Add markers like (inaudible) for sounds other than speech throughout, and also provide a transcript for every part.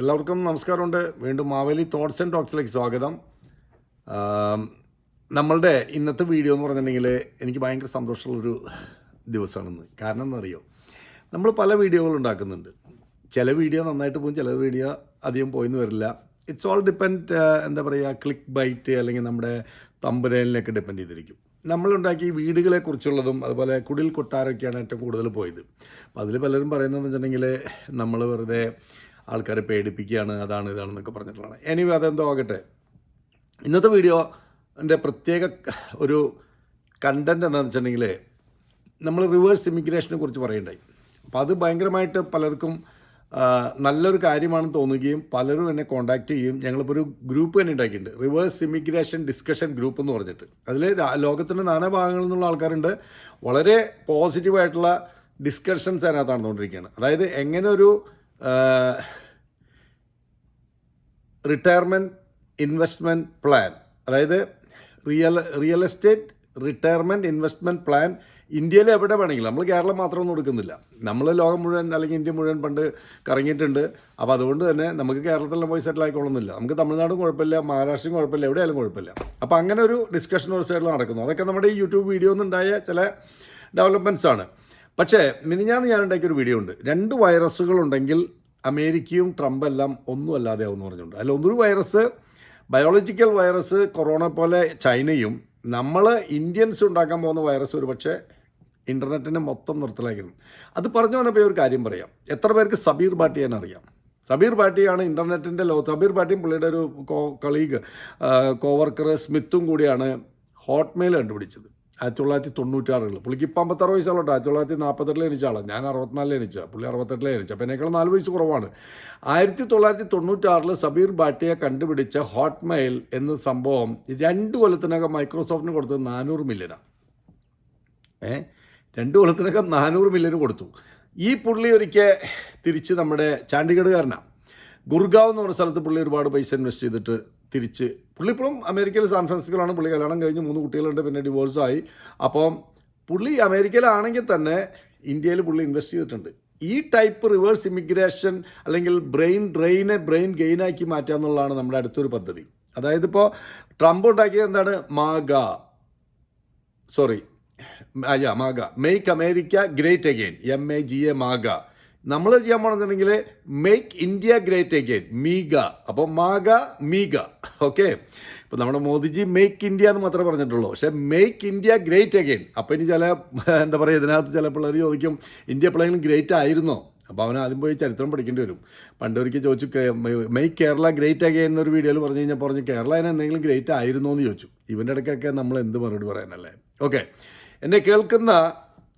എല്ലാവർക്കും നമസ്കാരമുണ്ട്. വീണ്ടും മാവേലി തോട്ട്സ് ആൻഡ് ടോക്സിലേക്ക് സ്വാഗതം. നമ്മളുടെ ഇന്നത്തെ വീഡിയോ എന്ന് പറഞ്ഞിട്ടുണ്ടെങ്കിൽ എനിക്ക് ഭയങ്കര സന്തോഷമുള്ളൊരു ദിവസമാണെന്ന്. കാരണം എന്നറിയോ നമ്മൾ പല വീഡിയോകൾ ഉണ്ടാക്കുന്നുണ്ട്. ചില വീഡിയോ നന്നായിട്ട് പോകും ചില വീഡിയോ അധികം പോയെന്ന് വരില്ല. ഇറ്റ്സ് ഓൾ ഡിപ്പെൻഡ് എന്താ പറയുക ക്ലിക്ക് ബൈറ്റ് അല്ലെങ്കിൽ നമ്മുടെ തമ്പരയിലൊക്കെ ഡിപ്പെൻഡ് ചെയ്തിരിക്കും. നമ്മളുണ്ടാക്കിയ വീടുകളെ കുറിച്ചുള്ളതും അതുപോലെ കുടിൽ കൊട്ടാരമൊക്കെയാണ് ഏറ്റവും കൂടുതൽ പോയത്. അപ്പോൾ അതിൽ പലരും പറയുന്നതെന്ന് വെച്ചിട്ടുണ്ടെങ്കിൽ നമ്മൾ വെറുതെ ആൾക്കാരെ പേടിപ്പിക്കുകയാണ് അതാണ് ഇതാണെന്നൊക്കെ പറഞ്ഞിട്ടുള്ളതാണ്. എനിവേ അതെന്തോ ആകട്ടെ. ഇന്നത്തെ വീഡിയോ എന്റെ പ്രത്യേക ഒരു കണ്ടന്റ് എന്താണെന്ന് വെച്ചിട്ടുണ്ടെങ്കിൽ നമ്മൾ റിവേഴ്സ് ഇമിഗ്രേഷനെ കുറിച്ച് പറയണ്ടായി അപ്പോൾ അത് ഭയങ്കരമായിട്ട് പലർക്കും നല്ലൊരു കാര്യമാണെന്ന് തോന്നുകയും പലരും എന്നെ കോൺടാക്റ്റ് ചെയ്യും ഞങ്ങളിപ്പോൾ ഒരു ഗ്രൂപ്പ് തന്നെ ഉണ്ടാക്കിയിട്ടുണ്ട്. റിവേഴ്സ് ഇമിഗ്രേഷൻ ഡിസ്കഷൻ ഗ്രൂപ്പ് എന്ന് പറഞ്ഞിട്ട്. അതിൽ ലോകത്തിന്റെ നാനാ ഭാഗങ്ങളിൽ നിന്നുള്ള ആൾക്കാരുണ്ട്. വളരെ പോസിറ്റീവായിട്ടുള്ള ഡിസ്കഷൻസ് അതിനകത്ത് നടന്നുകൊണ്ടിരിക്കുകയാണ്. അതായത് എങ്ങനെ ഒരു റിട്ടയർമെന്റ് ഇൻവെസ്റ്റ്മെന്റ് പ്ലാൻ അതായത് real real estate retirement investment plan ഇന്ത്യയിൽ എവിടെ വേണമെങ്കിലും നമ്മൾ കേരളം മാത്രമൊന്നും എടുക്കുന്നില്ല. നമ്മൾ ലോകം മുഴുവൻ അല്ലെങ്കിൽ ഇന്ത്യ മുഴുവൻ പണ്ട് കറങ്ങിയിട്ടുണ്ട്. അപ്പോൾ അതുകൊണ്ട് തന്നെ നമുക്ക് കേരളത്തിലെല്ലാം പോയി സെറ്റിൽ ആയിക്കൊള്ളുന്നില്ല. നമുക്ക് തമിഴ്നാടും കുഴപ്പമില്ല മഹാരാഷ്ട്രയും കുഴപ്പമില്ല എവിടെയാലും കുഴപ്പമില്ല. അപ്പോൾ അങ്ങനെ ഒരു ഡിസ്കഷൻ ഒരു സൈഡിൽ നടക്കുന്നു. അതൊക്കെ നമ്മുടെ ഈ യൂട്യൂബ് വീഡിയോ നിന്നുണ്ടായ ചില ഡെവലപ്മെന്റ്സ് ആണ്. പക്ഷേ മിനിഞ്ഞാന്ന് ഞാൻ ഉണ്ടാക്കിയൊരു വീഡിയോ ഉണ്ട്. രണ്ട് വൈറസുകളുണ്ടെങ്കിൽ അമേരിക്കയും ട്രംപ് എല്ലാം ഒന്നും അല്ലാതെ ആവും എന്ന് പറഞ്ഞിട്ടുണ്ട്. അതിൽ ഒന്നൊരു വൈറസ് ബയോളജിക്കൽ വൈറസ് കൊറോണ പോലെ ചൈനയും നമ്മൾ ഇന്ത്യൻസ് ഉണ്ടാക്കാൻ പോകുന്ന വൈറസ് ഒരു പക്ഷേ ഇന്റർനെറ്റിനെ മൊത്തം നിർത്തലാക്കിയിരുന്നു അത് പറഞ്ഞു വന്നപ്പോൾ ഒരു കാര്യം പറയാം. എത്ര പേർക്ക് സബീർ ഭാട്ടിയാൻ അറിയാം? സബീർ ഭാട്ടിയാണ് ഇന്റർനെറ്റിന്റെ ലോ സബീർ ഭാട്ടിയും പുള്ളിയുടെ ഒരു കോ കളീഗ് കോവർക്കർ സ്മിത്തും കൂടിയാണ് ഹോട്ട്മെയിൽ കണ്ടുപിടിച്ചത്. ആയിരത്തി തൊള്ളായിരത്തി തൊണ്ണൂറ്റാറുകൾ പുള്ളിക്ക് ഇപ്പം അമ്പത്താറ് വയസ്സുള്ളൂ ആയിരത്തി തൊള്ളായിരത്തി നാൽപ്പത്തെട്ടിൽ ജനിച്ച ആളാണ് ഞാൻ അറുപത്തിനാലിൽ ജനിച്ച പുള്ളി അറുപത്തെട്ടിലെ ജനിച്ച അപ്പം എന്നേക്കാൾ നാല് വയസ്സ് കുറവാണ്. ആയിരത്തി തൊള്ളായിരത്തി തൊണ്ണൂറ്റാറിൽ സബീർ ഭാട്ടിയെ കണ്ടുപിടിച്ച ഹോട്ട്മെയിൽ എന്ന സംഭവം രണ്ട് കൊല്ലത്തിനകം മൈക്രോസോഫ്റ്റിന് കൊടുത്തത് നാനൂറ് മില്യനാണ് ഏ? രണ്ട് കൊല്ലത്തിനകം നാനൂറ് മില്യന് കൊടുത്തു. ഈ പുള്ളി ഒരിക്കൽ തിരിച്ച് നമ്മുടെ ചാണ്ടിഗഡുകാരനാണ് ഗുർഗാവ് എന്ന് പറഞ്ഞ സ്ഥലത്ത് പുള്ളി ഒരുപാട് പൈസ ഇൻവെസ്റ്റ് ചെയ്തിട്ട് തിരിച്ച്. പുള്ളി ഇപ്പോഴും അമേരിക്കയിൽ സാൻ ഫ്രാൻസിസ്കോയിലാണ്. പുള്ളി കല്യാണം കഴിഞ്ഞ് മൂന്ന് കുട്ടികളുണ്ട് പിന്നെ ഡിവോഴ്സായി അപ്പം പുള്ളി അമേരിക്കയിലാണെങ്കിൽ തന്നെ ഇന്ത്യയിൽ പുള്ളി ഇൻവെസ്റ്റ് ചെയ്തിട്ടുണ്ട്. ഈ ടൈപ്പ് റിവേഴ്സ് ഇമിഗ്രേഷൻ അല്ലെങ്കിൽ ബ്രെയിൻ ഡ്രെയിനെ ബ്രെയിൻ ഗെയിനാക്കി മാറ്റുക എന്നുള്ളതാണ് നമ്മുടെ അടുത്തൊരു പദ്ധതി. അതായത് ഇപ്പോൾ ട്രംപ് ഉണ്ടാക്കിയത് എന്താണ്? മാഗ. സോറി അയ്യാ MAGA. Make America great again M A G A MAGA. നമ്മൾ ചെയ്യാൻ പോണെന്നുണ്ടെങ്കിൽ make India great again MIGA അപ്പോൾ മാഗ മീഗ. ഓക്കെ ഇപ്പോൾ നമ്മുടെ മോദിജി മേക്ക് ഇന്ത്യ എന്ന് മാത്രമേ പറഞ്ഞിട്ടുള്ളൂ. പക്ഷേ മേക്ക് ഇന്ത്യ ഗ്രേറ്റ് അഗെയിൻ അപ്പോൾ ഇനി ചില എന്താ പറയുക ഇതിനകത്ത് ചില പിള്ളേർ ചോദിക്കും ഇന്ത്യ എപ്പോഴെങ്കിലും ഗ്രേറ്റ് ആയിരുന്നോ? അപ്പോൾ അവൻ ആദ്യം പോയി ചരിത്രം പഠിക്കേണ്ടി വരും. പണ്ട് ഒരിക്കൽ ചോദിച്ചു മെയ് കേരള ഗ്രേറ്റ് അഗെയിൻ എന്നൊരു വീഡിയോയിൽ പറഞ്ഞു കഴിഞ്ഞാൽ പറഞ്ഞു കേരള അതിന് എന്തെങ്കിലും ഗ്രേറ്റ് ആയിരുന്നോ? എന്ന് ചോദിച്ചു. ഇവന്റെ ഇടയ്ക്കൊക്കെ നമ്മൾ എന്ത് മറുപടി പറയാനല്ലേ? ഓക്കെ എന്നെ കേൾക്കുന്ന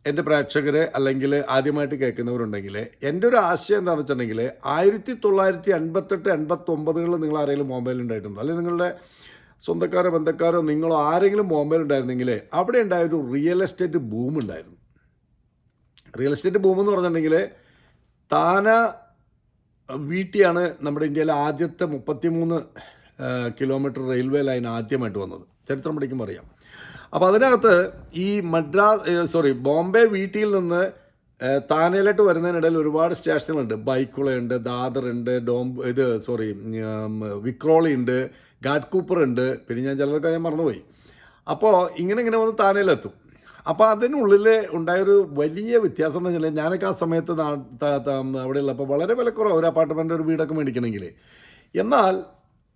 എന്റെ പ്രേക്ഷകർ അല്ലെങ്കിൽ ആദ്യമായിട്ട് കേൾക്കുന്നവരുണ്ടെങ്കിൽ എന്റെ ഒരു ആശയം എന്താണെന്ന് വെച്ചിട്ടുണ്ടെങ്കിൽ ആയിരത്തി തൊള്ളായിരത്തി എൺപത്തെട്ട് എൺപത്തൊമ്പതുകളിൽ നിങ്ങൾ ആരെങ്കിലും മൊബൈൽ ഉണ്ടായിട്ടുണ്ടോ? അല്ലെങ്കിൽ നിങ്ങളുടെ സ്വന്തക്കാരോ ബന്ധക്കാരോ നിങ്ങളോ ആരെങ്കിലും മൊബൈൽ ഉണ്ടായിരുന്നെങ്കിൽ അവിടെ ഉണ്ടായ ഒരു റിയൽ എസ്റ്റേറ്റ് ബൂം ഉണ്ടായിരുന്നു. റിയൽ എസ്റ്റേറ്റ് ബൂം എന്ന് പറഞ്ഞിട്ടുണ്ടെങ്കിൽ താന വീട്ടിയാണ് നമ്മുടെ ഇന്ത്യയിലെ ആദ്യത്തെ മുപ്പത്തിമൂന്ന് കിലോമീറ്റർ റെയിൽവേ ലൈൻ ആദ്യമായിട്ട് വന്നത്. ചരിത്രം പഠിക്കുമ്പോൾ അറിയാം. അപ്പോൾ അതിനകത്ത് ഈ മദ്രാസ് സോറി ബോംബെ വീട്ടിൽ നിന്ന് താനയിലോട്ട് വരുന്നതിനിടയിൽ ഒരുപാട് സ്റ്റേഷനുകളുണ്ട്. ബൈക്കുളയുണ്ട് ഉണ്ട് ഡോം ഇത് സോറി വിക്രോളി ഉണ്ട് ഗാഡ് കൂപ്പർ ഉണ്ട് പിന്നെ ഞാൻ ചിലതൊക്കെ ഞാൻ മറന്നുപോയി. അപ്പോൾ ഇങ്ങനെ ഇങ്ങനെ വന്ന് താനയിലെത്തും അപ്പോൾ അതിനുള്ളിൽ ഉണ്ടായൊരു വലിയ വ്യത്യാസം എന്ന് വെച്ചാൽ ഞാനൊക്കെ ആ സമയത്ത് അവിടെയുള്ള അപ്പോൾ വളരെ വിലക്കുറവ് ഒരു അപ്പാർട്ട്മെന്റ് ഒരു വീടൊക്കെ മേടിക്കണമെങ്കിൽ എന്നാൽ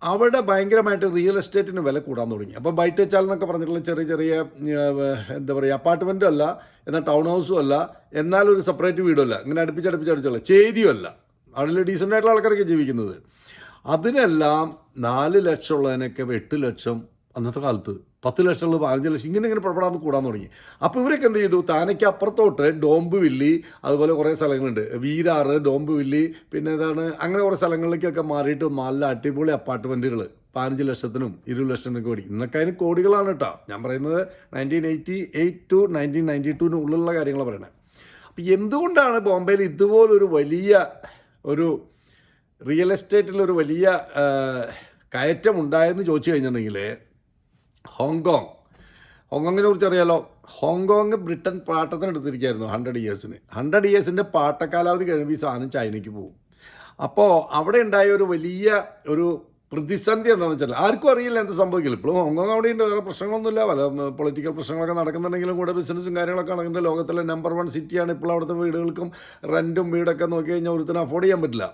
അവിടെ ഭയങ്കരമായിട്ട് റിയൽ എസ്റ്റേറ്റിന് വില കൂടാൻ തുടങ്ങി. അപ്പോൾ ബൈറ്റ് വെച്ചാൽ എന്നൊക്കെ പറഞ്ഞിട്ടുള്ള ചെറിയ ചെറിയ എന്താ പറയുക അപ്പാർട്ട്മെന്റും അല്ല എന്നാൽ ടൗൺ ഹൗസും അല്ല എന്നാൽ ഒരു സെപ്പറേറ്റ് വീടും അല്ല. ഇങ്ങനെ അടുപ്പിച്ചടുപ്പിച്ച് അടുത്തുള്ള ചെയ്തിയും അല്ല. അവിടെ ഡീസന്റ് ആയിട്ടുള്ള ആൾക്കാരൊക്കെ ജീവിക്കുന്നത്. അതിനെല്ലാം നാല് ലക്ഷം ഉള്ളതിനൊക്കെ എട്ട് ലക്ഷം അന്നത്തെ കാലത്ത് പത്ത് ലക്ഷം ഉള്ളത് പതിനഞ്ച് ലക്ഷം ഇങ്ങനെ ഇങ്ങനെ പുറപ്പെടാൻ കൂടാൻ തുടങ്ങി. അപ്പോൾ ഇവരൊക്കെ എന്ത് ചെയ്തു? താനയ്ക്ക് അപ്പുറത്തോട്ട് ഡോംബ് വില്ലി അതുപോലെ കുറേ സ്ഥലങ്ങളുണ്ട്. വീരാറ് ഡോംബ് വില്ലി പിന്നെ ഏതാണ് അങ്ങനെ കുറേ സ്ഥലങ്ങളിലേക്കൊക്കെ മാറിയിട്ട് നല്ല അടിപൊളി അപ്പാർട്ട്മെന്റുകൾ പതിനഞ്ച് ലക്ഷത്തിനും ഇരുപത് ലക്ഷത്തിനൊക്കെ കോടി ഇന്നൊക്കെ അതിന് കോടികളാണ് കേട്ടോ. ഞാൻ പറയുന്നത് nineteen eighty eight to nineteen ninety ടുവിന് ഉള്ളിലുള്ള കാര്യങ്ങൾ പറയണത് അപ്പോൾ എന്തുകൊണ്ടാണ് ബോംബെയിൽ ഇതുപോലൊരു വലിയ ഒരു റിയൽ എസ്റ്റേറ്റിലൊരു വലിയ കയറ്റം ഉണ്ടായെന്ന് ചോദിച്ചു കഴിഞ്ഞിട്ടുണ്ടെങ്കിൽ ഹോങ്കോങ്. ഹോങ്കോങ്ങിനെ കുറിച്ച് അറിയാലോ? ഹോങ്കോങ് ബ്രിട്ടൻ പാട്ടത്തിന് എടുത്തിരിക്കുകയായിരുന്നു ഹൺഡ്രഡ് ഇയേഴ്സിന്. ഹൺഡ്രഡ് ഇയേഴ്സിന്റെ പാട്ടക്കാലാവധി കഴിയുമ്പോൾ ഈ സാധനം ചൈനയ്ക്ക് പോകും. അപ്പോൾ അവിടെ ഉണ്ടായ ഒരു വലിയ ഒരു പ്രതിസന്ധി എന്താണെന്ന് വെച്ചാൽ ആർക്കും അറിയില്ല എന്ത് സംഭവിക്കില്ല ഇപ്പോഴും ഹോങ്കോങ് അവിടെ ഉണ്ട്. വേറെ പ്രശ്നങ്ങളൊന്നുമില്ല. പല പൊളിറ്റിക്കൽ പ്രശ്നങ്ങളൊക്കെ നടക്കുന്നുണ്ടെങ്കിലും കൂടെ ബിസിനസ്സും കാര്യങ്ങളൊക്കെ നടക്കുന്നുണ്ട്. ലോകത്തിലെ നമ്പർ വൺ സിറ്റിയാണ് ഇപ്പോൾ അവിടുത്തെ വീടുകൾക്കും റെന്റും വീടൊക്കെ നോക്കി കഴിഞ്ഞാൽ ഒരുത്തിന് അഫോർഡ് ചെയ്യാൻ പറ്റില്ല.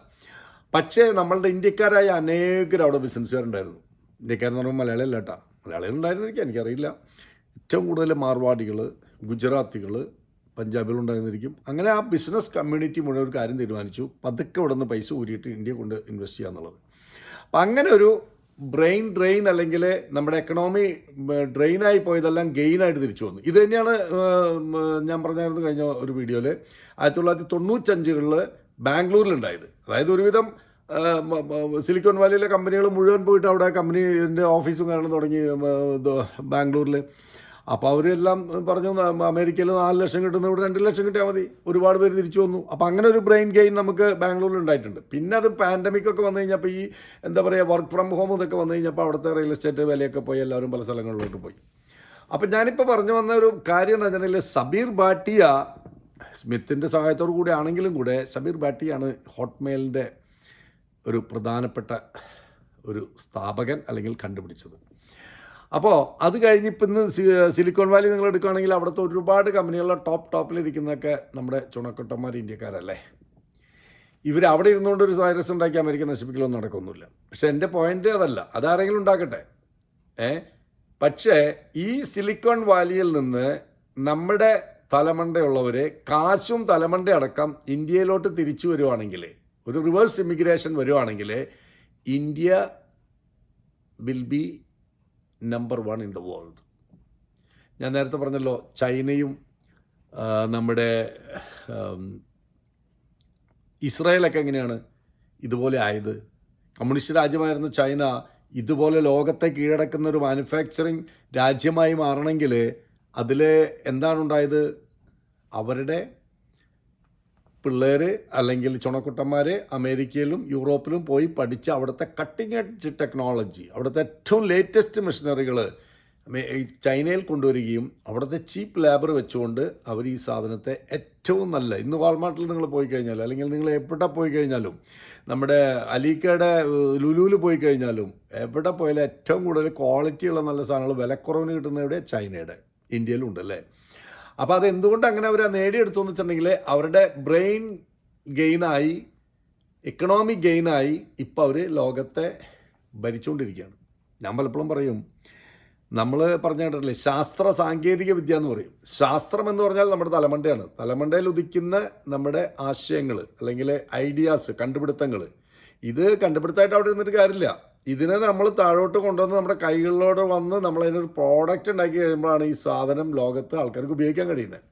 പക്ഷേ നമ്മളുടെ ഇന്ത്യക്കാരായ അനേകർ അവിടെ ബിസിനസ്സുകാരുണ്ടായിരുന്നു ഇന്ത്യക്കാരെന്ന് പറയുമ്പോൾ മലയാളിയല്ല കേട്ടോ. മലയാളികൾ ഉണ്ടായിരുന്നിരിക്കും. എനിക്കറിയില്ല. ഏറ്റവും കൂടുതൽ മാർവാടികൾ ഗുജറാത്തികൾ പഞ്ചാബികളുണ്ടായിരുന്നിരിക്കും അങ്ങനെ ആ ബിസിനസ് കമ്മ്യൂണിറ്റി മുഴുവൻ ഒരു കാര്യം തീരുമാനിച്ചു. പതുക്കെ ഇവിടെ നിന്ന് പൈസ ഊരിയിട്ട് ഇന്ത്യ കൊണ്ട് ഇൻവെസ്റ്റ് ചെയ്യുക എന്നുള്ളത്. അപ്പം അങ്ങനെ ഒരു ബ്രെയിൻ ഡ്രെയിൻ അല്ലെങ്കിൽ നമ്മുടെ എക്കണോമി ഡ്രെയിനായി പോയതെല്ലാം ഗെയിനായിട്ട് തിരിച്ചു വന്നു. ഇത് തന്നെയാണ് ഞാൻ പറഞ്ഞായിരുന്നു കഴിഞ്ഞ ഒരു വീഡിയോയിൽ ആയിരത്തി തൊള്ളായിരത്തി തൊണ്ണൂറ്റഞ്ചുകളിൽ ബാംഗ്ലൂരിലുണ്ടായത് അതായത് ഒരുവിധം സിലിക്കോൺ വാലിയിലെ കമ്പനികൾ മുഴുവൻ പോയിട്ട് അവിടെ കമ്പനിന്റെ ഓഫീസും കാരണം തുടങ്ങി ബാംഗ്ലൂരിൽ അപ്പോൾ അവരെല്ലാം പറഞ്ഞു "ന- അമേരിക്കയിൽ നാല് ലക്ഷം കിട്ടുന്ന ഇവിടെ രണ്ട് ലക്ഷം കിട്ടിയാൽ മതി. ഒരുപാട് പേര് തിരിച്ചു വന്നു. അപ്പോൾ അങ്ങനെ ഒരു ബ്രെയിൻ ഗെയിൻ നമുക്ക് ബാംഗ്ലൂരിൽ ഉണ്ടായിട്ടുണ്ട്. പിന്നെ അത് പാൻഡമിക് ഒക്കെ വന്നു കഴിഞ്ഞപ്പോൾ ഈ എന്താ പറയുക വർക്ക് ഫ്രം ഹോം ഇതൊക്കെ വന്നു കഴിഞ്ഞപ്പോൾ അവിടുത്തെ റിയൽ എസ്റ്റേറ്റ് വിലയൊക്കെ പോയി എല്ലാവരും പല സ്ഥലങ്ങളിലോട്ട് പോയി. അപ്പം ഞാനിപ്പോൾ പറഞ്ഞു വന്ന ഒരു കാര്യം എന്ന് വെച്ചിട്ടുണ്ടെങ്കിൽ സബീർ ബാട്ടിയ സ്മിത്തിന്റെ സഹായത്തോടു കൂടി ആണെങ്കിലും കൂടെ സബീർ ഭാട്ടിയാണ് ഹോട്ട്മെയിലിന്റെ ഒരു പ്രധാനപ്പെട്ട ഒരു സ്ഥാപകൻ അല്ലെങ്കിൽ കണ്ടുപിടിച്ചത്. അപ്പോൾ അത് കഴിഞ്ഞ് ഇപ്പം ഇന്ന് സിലിക്കോൺ വാലി നിങ്ങൾ എടുക്കുകയാണെങ്കിൽ അവിടുത്തെ ഒരുപാട് കമ്പനികളുടെ ടോപ്പ് ടോപ്പിലിരിക്കുന്നതൊക്കെ നമ്മുടെ ചുണക്കുട്ടന്മാർ ഇന്ത്യക്കാരല്ലേ? ഇവർ അവിടെ ഇരുന്നുകൊണ്ട് ഒരു വൈറസ് ഉണ്ടാക്കി അമേരിക്ക നശിപ്പിക്കലൊന്നും നടക്കൊന്നുമില്ല. പക്ഷെ എന്റെ പോയിന്റ് അതല്ല. അതാരെങ്കിലും ഉണ്ടാക്കട്ടെ. ഏ? പക്ഷേ ഈ സിലിക്കോൺ വാലിയിൽ നിന്ന് നമ്മുടെ തലമണ്ടയുള്ളവരെ കാശും തലമണ്ട അടക്കം ഇന്ത്യയിലോട്ട് തിരിച്ചു വരുവാണെങ്കിൽ ഒരു റിവേഴ്സ് ഇമിഗ്രേഷൻ വരുവാണെങ്കിൽ India will be number one in the world ഞാൻ നേരത്തെ പറഞ്ഞല്ലോ ചൈനയും നമ്മുടെ ഇസ്രായേലൊക്കെ എങ്ങനെയാണ് ഇതുപോലെ ആയത്? കമ്മ്യൂണിസ്റ്റ് രാജ്യമായിരുന്ന ചൈന ഇതുപോലെ ലോകത്തെ കീഴടക്കുന്ന ഒരു മാനുഫാക്ചറിങ് രാജ്യമായി മാറണമെങ്കിൽ അതിൽ എന്താണുണ്ടായത് അവരുടെ പിള്ളേർ അല്ലെങ്കിൽ ചുണക്കുട്ടന്മാർ അമേരിക്കയിലും യൂറോപ്പിലും പോയി പഠിച്ച് അവിടുത്തെ കട്ടിങ് എഡ്ജ് ടെക്നോളജി അവിടുത്തെ ഏറ്റവും ലേറ്റസ്റ്റ് മെഷീനറികൾ ചൈനയിൽ കൊണ്ടുവരികയും അവിടുത്തെ ചീപ്പ് ലേബർ വെച്ചുകൊണ്ട് അവർ ഈ സാധനത്തെ ഏറ്റവും നല്ല ഇന്ന് വാൾമാർട്ടിൽ നിങ്ങൾ പോയി കഴിഞ്ഞാൽ അല്ലെങ്കിൽ നിങ്ങൾ എവിടെ പോയി കഴിഞ്ഞാലും നമ്മുടെ അലീക്കയുടെ ലുലുവിൽ പോയി കഴിഞ്ഞാലും എവിടെ പോയാലും ഏറ്റവും കൂടുതൽ ക്വാളിറ്റിയുള്ള നല്ല സാധനങ്ങൾ വിലക്കുറവിന് കിട്ടുന്ന എവിടെ ചൈനയുടെ ഇന്ത്യയിലും ഉണ്ടല്ലേ അപ്പോൾ അത് എന്തുകൊണ്ട് അങ്ങനെ അവർ നേടിയെടുത്തു എന്ന് വെച്ചിട്ടുണ്ടെങ്കിൽ അവരുടെ ബ്രെയിൻ ഗെയിനായി എക്കണോമിക് ഗെയിനായി ഇപ്പോൾ അവർ ലോകത്തെ ഭരിച്ചുകൊണ്ടിരിക്കുകയാണ്. ഞാൻ പലപ്പോഴും പറയും നമ്മൾ പറഞ്ഞ കേട്ടില്ലേ ശാസ്ത്ര സാങ്കേതിക വിദ്യ എന്ന് പറയും. ശാസ്ത്രം എന്ന് പറഞ്ഞാൽ നമ്മുടെ തലമണ്ടയാണ്. തലമണ്ടയിൽ ഉദിക്കുന്ന നമ്മുടെ ആശയങ്ങൾ അല്ലെങ്കിൽ ഐഡിയാസ് കണ്ടുപിടുത്തങ്ങൾ ഇത് കണ്ടുപിടുത്തമായിട്ട് അവിടെ ഇരുന്നിട്ട് കാര്യമില്ല. ഇതിനെ നമ്മൾ താഴോട്ട് കൊണ്ടുവന്ന് നമ്മുടെ കൈകളിലോട്ട് വന്ന് നമ്മളതിനൊരു പ്രോഡക്റ്റ് ഉണ്ടാക്കി കഴിയുമ്പോഴാണ് ഈ സാധനം ലോകത്ത് ആൾക്കാർക്ക് ഉപയോഗിക്കാൻ കഴിയുന്നത്.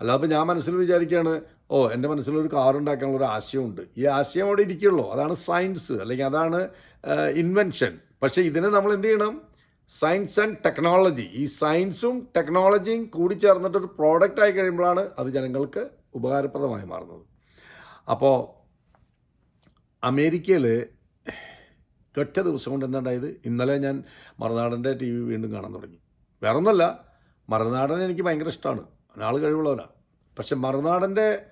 അല്ലാതെ ഞാൻ മനസ്സിൽ വിചാരിക്കുകയാണ് ഓ എന്റെ മനസ്സിലൊരു കാർ ഉണ്ടാക്കാനുള്ള ഒരു ആശയമുണ്ട്. ഈ ആശയം അവിടെ ഇരിക്കുള്ളൂ. അതാണ് സയൻസ് അല്ലെങ്കിൽ അതാണ് ഇൻവെൻഷൻ പക്ഷേ ഇതിനെ നമ്മൾ എന്ത് ചെയ്യണം? സയൻസ് ആൻഡ് ടെക്നോളജി ഈ സയൻസും ടെക്നോളജിയും കൂടി ചേർന്നിട്ട് ഒരു പ്രോഡക്റ്റ് ആയി കഴിയുമ്പോഴാണ് അത് ജനങ്ങൾക്ക് ഉപകാരപ്രദമായി മാറുന്നത്. അപ്പോൾ അമേരിക്കയിൽ ഒറ്റ ദിവസം കൊണ്ട് എന്താണ്ടായത് ഇന്നലെ ഞാൻ മറുനാടന്റെ ടി വി വീണ്ടും കാണാൻ തുടങ്ങി. വേറെ ഒന്നുമല്ല മറുനാടൻ എനിക്ക് ഭയങ്കര ഇഷ്ടമാണ് ആൾ കഴിവുള്ളവനാണ് പക്ഷെ മറുനാടന്റെ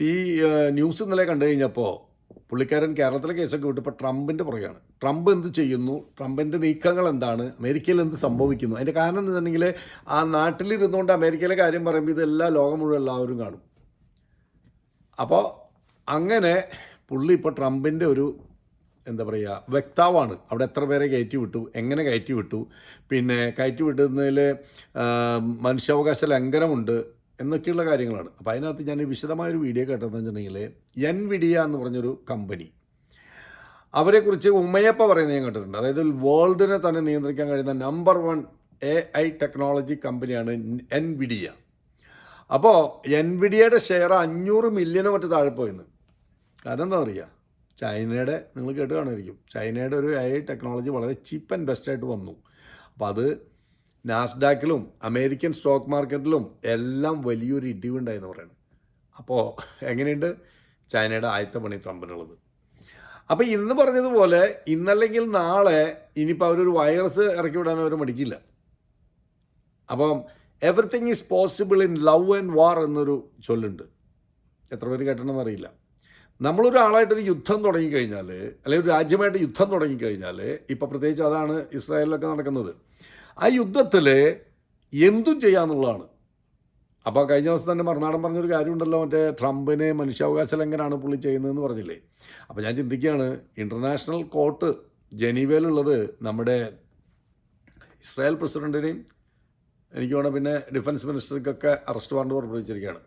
ടി ന്യൂസ് ഇന്നലെ കണ്ടു കഴിഞ്ഞപ്പോൾ പുള്ളിക്കാരൻ കേരളത്തിലെ കേസൊക്കെ വിട്ടപ്പോൾ ട്രംപിന്റെ പുറകെയാണ്. ട്രംപ് എന്ത് ചെയ്യുന്നു? ട്രംപിന്റെ നീക്കങ്ങൾ എന്താണ്? അമേരിക്കയിൽ എന്ത് സംഭവിക്കുന്നു? അതിന്റെ കാരണം എന്ന് വെച്ചിട്ടുണ്ടെങ്കിൽ ആ നാട്ടിലിരുന്നുകൊണ്ട് അമേരിക്കയിലെ കാര്യം പറയുമ്പോൾ ഇതെല്ലാം ലോകം മുഴുവൻ എല്ലാവരും കാണും. അപ്പോൾ അങ്ങനെ പുള്ളി ഇപ്പോൾ ട്രംപിന്റെ ഒരു എന്താ പറയുക വ്യക്താവാണ്. അവിടെ എത്ര പേരെ കയറ്റി വിട്ടു എങ്ങനെ കയറ്റി വിട്ടു പിന്നെ കയറ്റി വിട്ടുന്നതിൽ മനുഷ്യാവകാശ ലംഘനമുണ്ട് എന്നൊക്കെയുള്ള കാര്യങ്ങളാണ്. അപ്പോൾ അതിനകത്ത് ഞാൻ വിശദമായൊരു വീഡിയോ കേട്ടതെന്ന് വെച്ചിട്ടുണ്ടെങ്കിൽ എൻ വിഡിയ എന്ന് പറഞ്ഞൊരു കമ്പനി. അവരെക്കുറിച്ച് ഉമ്മയപ്പ പറയുന്നത് ഞാൻ കേട്ടിട്ടുണ്ട്. അതായത് വേൾഡിനെ തന്നെ നിയന്ത്രിക്കാൻ കഴിയുന്ന number one A I technology കമ്പനിയാണ് എൻ വിഡിയ അപ്പോൾ എൻ വിഡിയയുടെ ഷെയർ അഞ്ഞൂറ് മില്യനോ മറ്റു താഴെ പോയിന്ന്. കാരണം എന്താ പറയുക ചൈനയുടെ നിങ്ങൾ കേട്ട് കാണുമായിരിക്കും. ചൈനയുടെ ഒരു ഐ ടെക്നോളജി വളരെ ചീപ്പ് ആൻഡ് ബെസ്റ്റ് ആയിട്ട് വന്നു. അപ്പോൾ അത് നാസ്ഡാക്കിലും അമേരിക്കൻ സ്റ്റോക്ക് മാർക്കറ്റിലും എല്ലാം വലിയൊരു ഇടിവുണ്ടായെന്ന് പറയുന്നത് അപ്പോൾ എങ്ങനെയുണ്ട്? ചൈനയുടെ ആദ്യത്തെ പണി ട്രംപിനുള്ളത്. അപ്പോൾ ഇന്ന് പറഞ്ഞതുപോലെ ഇന്നല്ലെങ്കിൽ നാളെ ഇനിയിപ്പോൾ അവരൊരു വൈറസ് ഇറക്കി വിടാൻ അവർ മടിക്കില്ല. അപ്പം everything is possible in love and war എന്നൊരു ചൊല്ലുണ്ട്. എത്ര പേര് കേട്ടണമെന്നറിയില്ല നമ്മളൊരാളായിട്ടൊരു യുദ്ധം തുടങ്ങിക്കഴിഞ്ഞാൽ അല്ലെങ്കിൽ ഒരു രാജ്യമായിട്ട് യുദ്ധം തുടങ്ങിക്കഴിഞ്ഞാൽ ഇപ്പോൾ പ്രത്യേകിച്ച് അതാണ് ഇസ്രായേലിലൊക്കെ നടക്കുന്നത് ആ യുദ്ധത്തിൽ എന്തും ചെയ്യാന്നുള്ളതാണ്. അപ്പോൾ കഴിഞ്ഞ ദിവസം തന്നെ മറുനാടൻ പറഞ്ഞൊരു കാര്യമുണ്ടല്ലോ മറ്റേ ട്രംപിനെ മനുഷ്യാവകാശ ലംഘനമാണ് പുള്ളി ചെയ്യുന്നതെന്ന് പറഞ്ഞില്ലേ? അപ്പോൾ ഞാൻ ചിന്തിക്കുകയാണ് ഇന്റർനാഷണൽ കോർട്ട് ജനീവയിലുള്ളത് നമ്മുടെ ഇസ്രായേൽ പ്രസിഡന്റിനെയും എനിക്ക് വേണം പിന്നെ ഡിഫൻസ് മിനിസ്റ്റർക്കൊക്കെ അറസ്റ്റ് വാറണ്ട് പുറപ്പെടുവിച്ചിരിക്കുകയാണ്.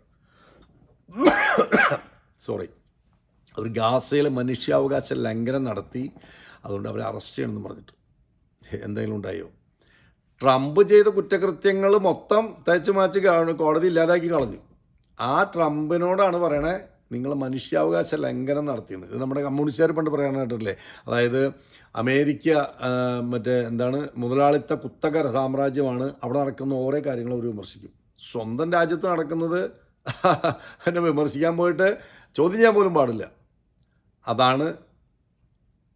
(coughs) സോറി അവർ ഗാസയിൽ മനുഷ്യാവകാശ ലംഘനം നടത്തി അതുകൊണ്ട് അവരെ അറസ്റ്റ് ചെയ്യണമെന്ന് പറഞ്ഞിട്ട്. എന്തെങ്കിലും ഉണ്ടായോ? ട്രംപ് ചെയ്ത കുറ്റകൃത്യങ്ങൾ മൊത്തം തേച്ച് കാണു- കോടതി ഇല്ലാതാക്കി കളഞ്ഞു. ആ ട്രംപിനോടാണ് പറയണേ നിങ്ങൾ മനുഷ്യാവകാശ ലംഘനം നടത്തിയത് ഇത് നമ്മുടെ കമ്മ്യൂണിസ്റ്റുകാർ പണ്ട് പറയാനായിട്ടില്ലേ അതായത് അമേരിക്ക മറ്റേ എന്താണ് മുതലാളിത്ത കുത്തക സാമ്രാജ്യമാണ്. അവിടെ നടക്കുന്ന ഓരോ കാര്യങ്ങളും അവർ വിമർശിക്കും. സ്വന്തം രാജ്യത്ത് നടക്കുന്നത് (laughs) എന്നെ വിമർശിക്കാൻ പോയിട്ട് ചോദ്യം ചെയ്യാൻ പോലും പാടില്ല. അതാണ്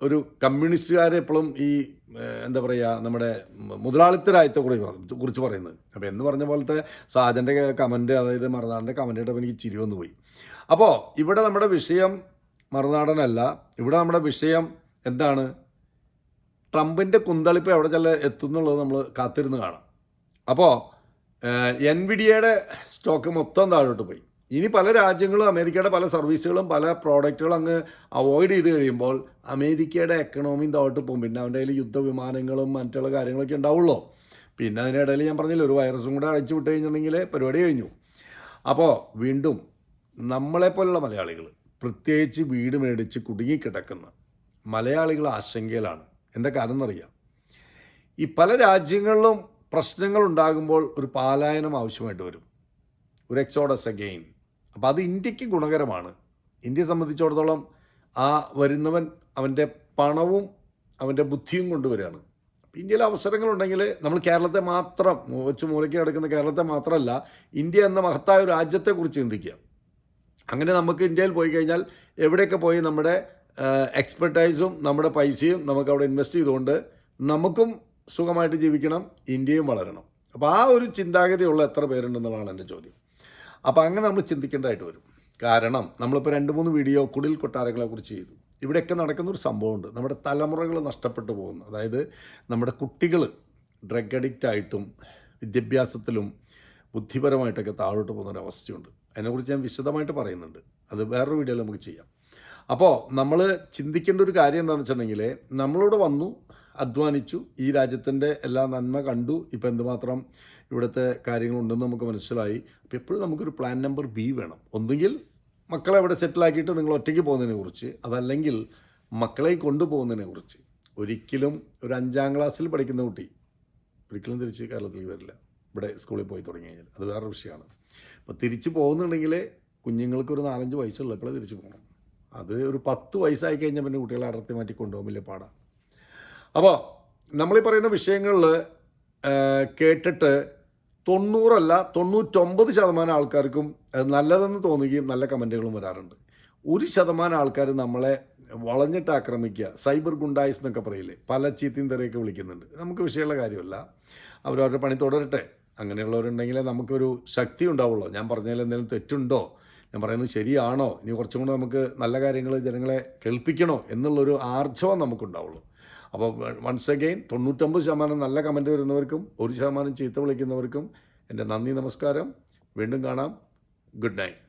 ഒരു കമ്മ്യൂണിസ്റ്റുകാർ എപ്പോഴും ഈ എന്താ പറയുക നമ്മുടെ മുതലാളിത്ത രാജ്യത്തെ കുറിച്ച് കുറിച്ച് പറയുന്നത്. അപ്പോൾ എന്ന് പറഞ്ഞ പോലത്തെ സാജന്റെ കമന്റ് അതായത് മറുനാടന്റെ കമന്റ് ഇട്ടപ്പോൾ എനിക്ക് ചിരി വന്നു പോയി. അപ്പോൾ ഇവിടെ നമ്മുടെ വിഷയം മറുനാടനല്ല. ഇവിടെ നമ്മുടെ വിഷയം എന്താണ്? ട്രംപിന്റെ കുന്തളിപ്പ് എവിടെ ചെല്ല എത്തുന്നുള്ളത് നമ്മൾ കാത്തിരുന്ന് കാണാം. അപ്പോൾ എൻ വി ഡിയുടെ സ്റ്റോക്ക് മൊത്തം താഴോട്ട് പോയി. ഇനി പല രാജ്യങ്ങളും അമേരിക്കയുടെ പല സർവീസുകളും പല പ്രോഡക്റ്റുകളും അങ്ങ് അവോയ്ഡ് ചെയ്ത് കഴിയുമ്പോൾ അമേരിക്കയുടെ എക്കണോമിയും താഴോട്ട് പോകും. പിന്നെ അവന്റെ കയ്യിൽ യുദ്ധവിമാനങ്ങളും മറ്റുള്ള കാര്യങ്ങളൊക്കെ ഉണ്ടാവുള്ളൂ. പിന്നെ അതിനിടയിൽ ഞാൻ പറഞ്ഞില്ല ഒരു വൈറസും കൂടെ അഴിച്ചു വിട്ട് കഴിഞ്ഞിട്ടുണ്ടെങ്കിൽ പരിപാടി കഴിഞ്ഞു. അപ്പോൾ വീണ്ടും നമ്മളെപ്പോലുള്ള മലയാളികൾ പ്രത്യേകിച്ച് വീട് മേടിച്ച് കുടുങ്ങിക്കിടക്കുന്ന മലയാളികൾ ആശങ്കയിലാണ്. എന്താ കാരണം എന്നറിയാം? ഈ പല രാജ്യങ്ങളിലും പ്രശ്നങ്ങൾ ഉണ്ടാകുമ്പോൾ ഒരു പാലായനം ആവശ്യമായിട്ട് വരും. ഒരു എക്സോഡസ് അഗെയിൻ അപ്പോൾ അത് ഇന്ത്യയ്ക്ക് ഗുണകരമാണ്. ഇന്ത്യയെ സംബന്ധിച്ചിടത്തോളം ആ വരുന്നവൻ അവന്റെ പണവും അവന്റെ ബുദ്ധിയും കൊണ്ടുവരികയാണ്. ഇന്ത്യയിൽ അവസരങ്ങളുണ്ടെങ്കിൽ നമ്മൾ കേരളത്തെ മാത്രം വെച്ച് മൂലയ്ക്ക് കിടക്കുന്ന കേരളത്തെ മാത്രമല്ല ഇന്ത്യ എന്ന മഹത്തായ രാജ്യത്തെക്കുറിച്ച് ചിന്തിക്കുക. അങ്ങനെ നമുക്ക് ഇന്ത്യയിൽ പോയി കഴിഞ്ഞാൽ എവിടെയൊക്കെ പോയി നമ്മുടെ എക്സ്പെർട്ടൈസും നമ്മുടെ പൈസയും നമുക്ക് അവിടെ ഇൻവെസ്റ്റ് ചെയ്തുകൊണ്ട് നമുക്കും സുഖമായിട്ട് ജീവിക്കണം ഇന്ത്യയും വളരണം. അപ്പോൾ ആ ഒരു ചിന്താഗതിയുള്ള എത്ര പേരുണ്ടെന്നുള്ളതാണ് എന്റെ ചോദ്യം. അപ്പോൾ അങ്ങനെ നമ്മൾ ചിന്തിക്കേണ്ടതായിട്ട് വരും. കാരണം നമ്മളിപ്പോൾ രണ്ട് മൂന്ന് വീഡിയോ കുടിൽ കൊട്ടാരങ്ങളെ കുറിച്ച് ചെയ്തു. ഇവിടെയൊക്കെ നടക്കുന്ന ഒരു സംഭവമുണ്ട്. നമ്മുടെ തലമുറകൾ നഷ്ടപ്പെട്ടു പോകുന്നു. അതായത് നമ്മുടെ കുട്ടികൾ ഡ്രഗ് അഡിക്റ്റ് ആയിട്ടും വിദ്യാഭ്യാസത്തിലും ബുദ്ധിപരമായിട്ടൊക്കെ താഴോട്ട് പോകുന്ന ഒരു അവസ്ഥയുണ്ട്. അതിനെക്കുറിച്ച് ഞാൻ വിശദമായിട്ട് പറയുന്നുണ്ട്. അത് വേറൊരു വീഡിയോയിൽ നമുക്ക് ചെയ്യാം. അപ്പോൾ നമ്മൾ ചിന്തിക്കേണ്ട ഒരു കാര്യം എന്താണെന്ന് വെച്ചിട്ടുണ്ടെങ്കിൽ നമ്മളോട് വന്നു അധ്വാനിച്ചു ഈ രാജ്യത്തിന്റെ എല്ലാ നന്മ കണ്ടു. ഇപ്പോൾ എന്തുമാത്രം ഇവിടുത്തെ കാര്യങ്ങളുണ്ടെന്ന് നമുക്ക് മനസ്സിലായി. അപ്പോൾ എപ്പോഴും നമുക്കൊരു പ്ലാൻ നമ്പർ ബി വേണം. ഒന്നുകിൽ മക്കളെ അവിടെ സെറ്റിലാക്കിയിട്ട് നിങ്ങൾ ഒറ്റയ്ക്ക് പോകുന്നതിനെ കുറിച്ച് അതല്ലെങ്കിൽ മക്കളെ കൊണ്ടുപോകുന്നതിനെ കുറിച്ച്. ഒരിക്കലും ഒരു അഞ്ചാം ക്ലാസ്സിൽ പഠിക്കുന്ന കുട്ടി ഒരിക്കലും തിരിച്ച് കേരളത്തിലേക്ക് വരില്ല. ഇവിടെ സ്കൂളിൽ പോയി തുടങ്ങി കഴിഞ്ഞാൽ. അത് വേറൊരു വിഷയമാണ്. അപ്പോൾ തിരിച്ച് പോകുന്നുണ്ടെങ്കിൽ കുഞ്ഞുങ്ങൾക്കൊരു നാലഞ്ച് വയസ്സുള്ളപ്പോഴേ തിരിച്ച് പോകണം. അത് ഒരു പത്ത് വയസ്സായി കഴിഞ്ഞാൽ പിന്നെ കുട്ടികളെ അടർത്തി മാറ്റി കൊണ്ടുപോകാൻ വലിയ പാടാണ് അപ്പോൾ നമ്മളീ പറയുന്ന വിഷയങ്ങളിൽ കേട്ടിട്ട് തൊണ്ണൂറല്ല തൊണ്ണൂറ്റൊമ്പത് ശതമാനം ആൾക്കാർക്കും നല്ലതെന്ന് തോന്നുകയും നല്ല കമന്റുകളും വരാറുണ്ട്. ഒരു ശതമാനം ആൾക്കാർ നമ്മളെ വളഞ്ഞിട്ട് ആക്രമിക്കുക സൈബർ ഗുണ്ടായിസ് എന്നൊക്കെ പറയില്ലേ പല ചീത്തയും തെറിയൊക്കെ വിളിക്കുന്നുണ്ട്. നമുക്ക് വിഷയമുള്ള കാര്യമല്ല. അവരവരുടെ പണി തുടരട്ടെ. അങ്ങനെയുള്ളവരുണ്ടെങ്കിലേ നമുക്കൊരു ശക്തി ഉണ്ടാവുള്ളൂ. ഞാൻ പറഞ്ഞതിൽ എന്തെങ്കിലും തെറ്റുണ്ടോ? ഞാൻ പറയുന്നത് ശരിയാണോ? ഇനി കുറച്ചും കൂടെ നമുക്ക് നല്ല കാര്യങ്ങൾ ജനങ്ങളെ കേൾപ്പിക്കണോ? എന്നുള്ളൊരു ആർജവം നമുക്കുണ്ടാവുള്ളൂ. അപ്പോൾ വൺസ് അഗെയിൻ തൊണ്ണൂറ്റൊമ്പത് ശതമാനം നല്ല കമന്റ് വരുന്നവർക്കും ഒരു ശതമാനം ചീത്ത വിളിക്കുന്നവർക്കും എന്റെ നന്ദി നമസ്കാരം. വീണ്ടും കാണാം. Good night